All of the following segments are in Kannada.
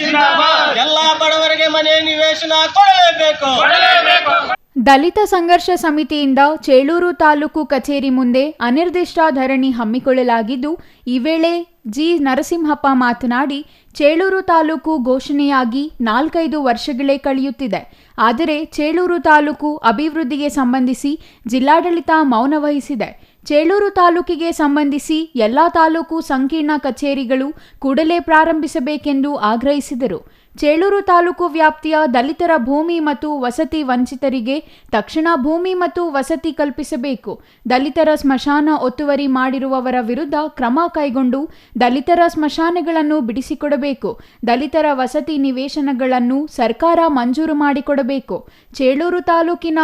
ಜಿಂದಾಬಾದ್. ಎಲ್ಲಾ ಬಡವರಿಗೆ ಮನೆ ನಿವೇಶನ ಕೊಡಲೇಬೇಕು. ದಲಿತ ಸಂಘರ್ಷ ಸಮಿತಿಯಿಂದ ಚೇಳೂರು ತಾಲೂಕು ಕಚೇರಿ ಮುಂದೆ ಅನಿರ್ದಿಷ್ಟ ಧರಣಿ ಹಮ್ಮಿಕೊಳ್ಳಲಾಗಿದ್ದು ಈ ವೇಳೆ ಜಿ ನರಸಿಂಹಪ್ಪ ಮಾತನಾಡಿ ಚೇಳೂರು ತಾಲೂಕು ಘೋಷಣೆಯಾಗಿ ನಾಲ್ಕೈದು ವರ್ಷಗಳೇ ಕಳೆಯುತ್ತಿದೆ. ಆದರೆ ಚೇಳೂರು ತಾಲೂಕು ಅಭಿವೃದ್ಧಿಗೆ ಸಂಬಂಧಿಸಿ ಜಿಲ್ಲಾಡಳಿತ ಮೌನ ವಹಿಸಿದೆ. ಚೇಳೂರು ತಾಲೂಕಿಗೆ ಸಂಬಂಧಿಸಿ ಎಲ್ಲ ತಾಲೂಕು ಸಂಕೀರ್ಣ ಕಚೇರಿಗಳು ಕೂಡಲೇ ಪ್ರಾರಂಭಿಸಬೇಕೆಂದು ಆಗ್ರಹಿಸಿದರು. ಚೇಳೂರು ತಾಲೂಕು ವ್ಯಾಪ್ತಿಯ ದಲಿತರ ಭೂಮಿ ಮತ್ತು ವಸತಿ ವಂಚಿತರಿಗೆ ತಕ್ಷಣ ಭೂಮಿ ಮತ್ತು ವಸತಿ ಕಲ್ಪಿಸಬೇಕು. ದಲಿತರ ಸ್ಮಶಾನ ಒತ್ತುವರಿ ಮಾಡಿರುವವರ ವಿರುದ್ಧ ಕ್ರಮ ಕೈಗೊಂಡು ದಲಿತರ ಸ್ಮಶಾನಗಳನ್ನು ಬಿಡಿಸಿಕೊಡಬೇಕು. ದಲಿತರ ವಸತಿ ನಿವೇಶನಗಳನ್ನು ಸರ್ಕಾರ ಮಂಜೂರು ಮಾಡಿಕೊಡಬೇಕು. ಚೇಳೂರು ತಾಲೂಕಿನ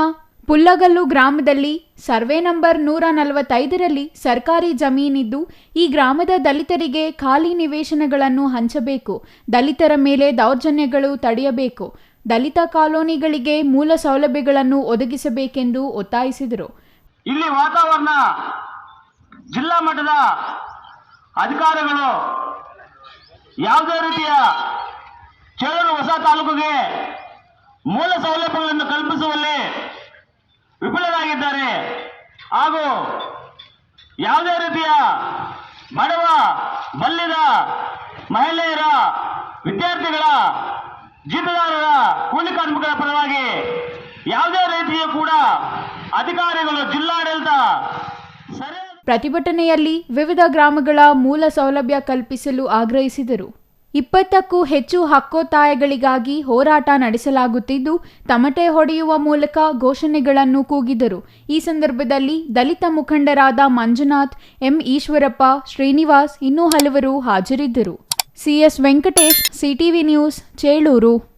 ಪುಲ್ಲಗಲ್ಲು ಗ್ರಾಮದಲ್ಲಿ ಸರ್ವೆ ನಂಬರ್ ನೂರ ನಲವತ್ತೈದರಲ್ಲಿ ಸರ್ಕಾರಿ ಜಮೀನಿದ್ದು ಈ ಗ್ರಾಮದ ದಲಿತರಿಗೆ ಖಾಲಿ ನಿವೇಶನಗಳನ್ನು ಹಂಚಬೇಕು. ದಲಿತರ ಮೇಲೆ ದೌರ್ಜನ್ಯಗಳು ತಡೆಯಬೇಕು. ದಲಿತ ಕಾಲೋನಿಗಳಿಗೆ ಮೂಲ ಸೌಲಭ್ಯಗಳನ್ನು ಒದಗಿಸಬೇಕೆಂದು ಒತ್ತಾಯಿಸಿದರು. ಇಲ್ಲಿ ವಾತಾವರಣ, ಜಿಲ್ಲಾ ಮಟ್ಟದ ಅಧಿಕಾರಿಗಳು ಯಾವುದೇ ರೀತಿಯ ಚೇಳೂರು ಹೊಸ ತಾಲೂಕಿಗೆ ಮೂಲ ಸೌಲಭ್ಯಗಳನ್ನು ಹಾಗೂ ಯಾವುದೇ ರೀತಿಯ ಬಡವ, ಬಲ್ಲಿದ ಮಹಿಳೆಯರ, ವಿದ್ಯಾರ್ಥಿಗಳ ಜೀತದಾರರ ಕೂಲಿ ಕಾರ್ಮಿಕರ ಪರವಾಗಿ ಯಾವುದೇ ರೀತಿಯ ಕೂಡ ಅಧಿಕಾರಿಗಳು, ಜಿಲ್ಲಾಡಳಿತ ಪ್ರತಿಭಟನೆಯಲ್ಲಿ ವಿವಿಧ ಗ್ರಾಮಗಳ ಮೂಲ ಸೌಲಭ್ಯ ಕಲ್ಪಿಸಲು ಆಗ್ರಹಿಸಿದರು. ಇಪ್ಪತ್ತಕ್ಕೂ ಹೆಚ್ಚು ಹಕ್ಕೊತ್ತಾಯಗಳಿಗಾಗಿ ಹೋರಾಟ ನಡೆಸಲಾಗುತ್ತಿದ್ದು, ತಮಟೆ ಹೊಡೆಯುವ ಮೂಲಕ ಘೋಷಣೆಗಳನ್ನು ಕೂಗಿದರು. ಈ ಸಂದರ್ಭದಲ್ಲಿ ದಲಿತ ಮುಖಂಡರಾದ ಮಂಜುನಾಥ್, ಎಂ. ಈಶ್ವರಪ್ಪ, ಶ್ರೀನಿವಾಸ್ ಇನ್ನೂ ಹಲವರು ಹಾಜರಿದ್ದರು. C S Venkatesh CTV news, Chelur.